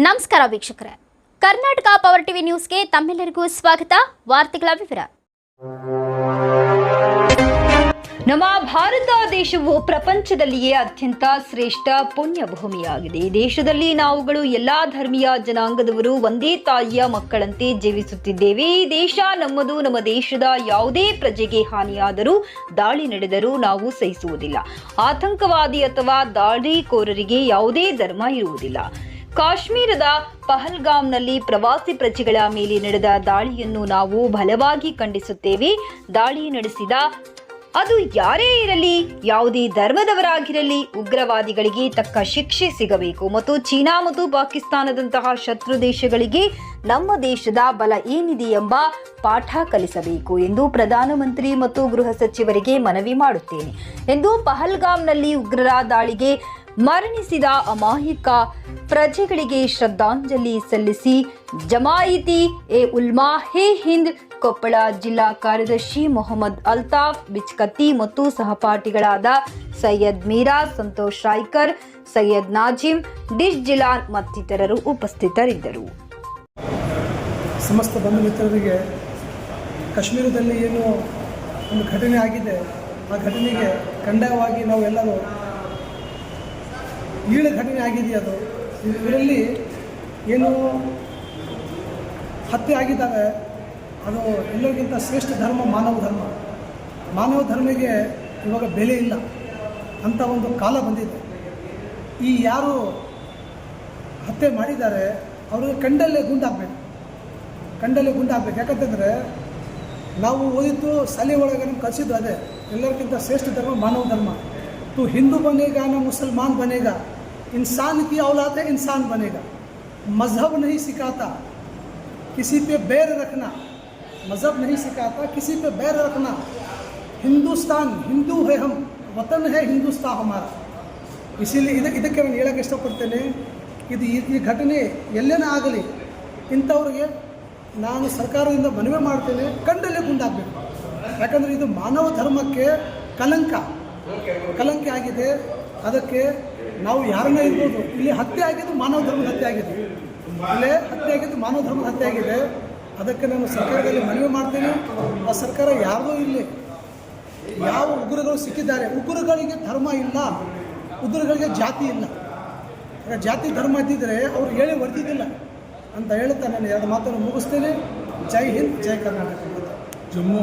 ನಮಸ್ಕಾರ ವೀಕ್ಷಕರೇ. Karnataka power TV ನ್ಯೂಸ್ಗೆ ತಮ್ಮೆಲ್ಲರಿಗೂ ಸ್ವಾಗತ. ವಾರ್ತೆಗಳ ವಿವರ. ನಮ್ಮ ಭಾರತ ದೇಶವು ಪ್ರಪಂಚದಲ್ಲಿಯೇ ಅತ್ಯಂತ ಶ್ರೇಷ್ಠ ಪುಣ್ಯ ಭೂಮಿಯಾಗಿದೆ. ದೇಶದಲ್ಲಿ ನಾವುಗಳು ಎಲ್ಲಾ ಧರ್ಮೀಯ ಜನಾಂಗದವರು ಒಂದೇ ತಾಯಿಯ ಮಕ್ಕಳಂತೆ ಜೀವಿಸುತ್ತಿದ್ದೇವೆ. ಈ ದೇಶ ನಮ್ಮದು, ನಮ್ಮ ದೇಶದ ಯಾವುದೇ ಪ್ರಜೆಗೆ ಹಾನಿಯಾದರೂ ದಾಳಿ ನಡೆದರೂ ನಾವು ಸಹಿಸುವುದಿಲ್ಲ. ಆತಂಕವಾದಿ ಅಥವಾ ದಾಳಿಕೋರರಿಗೆ ಯಾವುದೇ ಧರ್ಮ ಇರುವುದಿಲ್ಲ. ಕಾಶ್ಮೀರದ ಪಹಲ್ಗಾಮ್ನಲ್ಲಿ ಪ್ರವಾಸಿ ಪ್ರಜೆಗಳ ಮೇಲೆ ನಡೆದ ದಾಳಿಯನ್ನು ನಾವು ಬಲವಾಗಿ ಖಂಡಿಸುತ್ತೇವೆ. ದಾಳಿ ನಡೆಸಿದ ಅದು ಯಾರೇ ಇರಲಿ, ಯಾವುದೇ ಧರ್ಮದವರಾಗಿರಲಿ, ಉಗ್ರವಾದಿಗಳಿಗೆ ತಕ್ಕ ಶಿಕ್ಷೆ ಸಿಗಬೇಕು. ಮತ್ತು ಚೀನಾ ಮತ್ತು ಪಾಕಿಸ್ತಾನದಂತಹ ಶತ್ರು ದೇಶಗಳಿಗೆ ನಮ್ಮ ದೇಶದ ಬಲ ಏನಿದೆ ಎಂಬ ಪಾಠ ಕಲಿಸಬೇಕು ಎಂದು ಪ್ರಧಾನಮಂತ್ರಿ ಮತ್ತು ಗೃಹ ಸಚಿವರಿಗೆ ಮನವಿ ಮಾಡುತ್ತೇನೆ. ಎಂದು ಪಹಲ್ಗಾಮ್ನಲ್ಲಿ ಉಗ್ರರ ದಾಳಿಗೆ ಮರಣಿಸಿದ ಅಮಾಯಕ ಪ್ರಜೆಗಳಿಗೆ ಶ್ರದ್ಧಾಂಜಲಿ ಸಲ್ಲಿಸಿ, ಜಮಾಯಿತಿ ಎ ಉಲ್ಮಾ, ಹೇ ಹಿಂದ್, ಕೊಪ್ಪಳ ಜಿಲ್ಲಾ ಕಾರ್ಯದರ್ಶಿ ಮೊಹಮ್ಮದ್ ಅಲ್ತಾಫ್, ಬಿಚ್ಕತ್ತಿ ಮತ್ತು ಸಹಪಾಠಿಗಳಾದ ಸೈಯದ್ ಮೀರಾ, ಸಂತೋಷ್ ರಾಯ್ಕರ್, ಸೈಯದ್ ನಾಜಿಮ್, ಡಿಶ್ ಜಿಲಾನ್ ಮತ್ತಿತರರು ಉಪಸ್ಥಿತರಿದ್ದರು. ಸಮಸ್ತ ಬಂಧು ಮಿತ್ರರಿಗೆ ಕಾಶ್ಮೀರದಲ್ಲಿ ಏನು ಒಂದು ಘಟನೆ ಆಗಿದೆ. ಆ ಘಟನೆಗೆ ಖಂಡವಾಗಿ ನಾವೆಲ್ಲರೂ ಈಳು ಘಟನೆ ಆಗಿದೆ ಅದು. ಇದರಲ್ಲಿ ಏನು ಹತ್ಯೆ ಆಗಿದ್ದಾಗ ಅದು ಎಲ್ಲರಿಗಿಂತ ಶ್ರೇಷ್ಠ ಧರ್ಮ ಮಾನವ ಧರ್ಮ. ಮಾನವ ಧರ್ಮಿಗೆ ಇವಾಗ ಬೆಲೆ ಇಲ್ಲ. ಅಂತ ಒಂದು ಕಾಲ ಬಂದಿದೆ. ಈ ಯಾರು ಹತ್ಯೆ ಮಾಡಿದ್ದಾರೆ, ಅವರಿಗೆ ಕಂಡಲ್ಲೇ ಗುಂಡಾಕ್ಬೇಕು ಕಂಡಲ್ಲೇ ಗುಂಡಾಕ್ಬೇಕು ಯಾಕಂತಂದರೆ ನಾವು ಓದಿದ್ದು ಶಾಲೆ ಒಳಗೆ ನಮ್ಗೆ ಕಲಿಸಿದ್ದು ಅದೇ. ಎಲ್ಲರಿಗಿಂತ ಶ್ರೇಷ್ಠ ಧರ್ಮ ಮಾನವ ಧರ್ಮ. ತು ಹಿಂದೂ ಬನೇಗ ನಾ ಮುಸಲ್ಮಾನ್ ಬನೇಗ इंसान की औलाद है इंसान बनेगा मज़हब नहीं सिखाता किसी पे बैर रखना मज़हब नहीं सिखाता किसी पे बैर रखना हिंदुस्तान हिंदू है हम वतन है हिंदुस्तान हमारा ಇಸಿಲಿ ಇದು ಇದಕ್ಕೆ ನಾನು ಹೇಳೋಕ್ಕೆ ಇಷ್ಟಪಡ್ತೇನೆ ಇದು ಈ ಈ ಘಟನೆ ಎಲ್ಲೇನೇ ಆಗಲಿ ಇಂಥವ್ರಿಗೆ ನಾನು ಸರ್ಕಾರದಿಂದ ಮನವಿ ಮಾಡ್ತೇನೆ ಕಂಡಲ್ಲೇ ಗುಂಡಾಗಬೇಕು ಯಾಕಂದರೆ ಇದು ಮಾನವ ಧರ್ಮಕ್ಕೆ ಕಲಂಕ ಕಲಂಕ ಆಗಿದೆ ಅದಕ್ಕೆ ನಾವು ಯಾರನ್ನ ಇರ್ಬೋದು, ಇಲ್ಲಿ ಹತ್ಯೆ ಆಗಿದ್ದು ಮಾನವ ಧರ್ಮದ ಹತ್ಯೆ ಆಗಿದೆ. ಇಲ್ಲೇ ಹತ್ಯೆ ಆಗಿದ್ದು ಮಾನವ ಧರ್ಮದ ಹತ್ಯೆ ಆಗಿದೆ. ಅದಕ್ಕೆ ನಾನು ಸರ್ಕಾರದಲ್ಲಿ ಮನವಿ ಮಾಡ್ತೀನಿ. ಆ ಸರ್ಕಾರ ಯಾರದೂ ಇರಲಿ. ಯಾವ ಉಗ್ರಗಳು ಸಿಕ್ಕಿದ್ದಾರೆ. ಉಗ್ರಗಳಿಗೆ ಧರ್ಮ ಇಲ್ಲ. ಉಗ್ರಗಳಿಗೆ ಜಾತಿ ಇಲ್ಲ. ಜಾತಿ ಧರ್ಮ ಇದ್ದಿದ್ರೆ ಅವ್ರು ಹೇಳಿ ಬರ್ತಿದ್ದಿಲ್ಲ ಅಂತ ಹೇಳ್ತಾ ನಾನು ಎರಡು ಮಾತನ್ನು ಮುಗಿಸ್ತೀನಿ. ಜೈ ಹಿಂದ್, ಜೈ ಕರ್ನಾಟಕ. ಜಮ್ಮು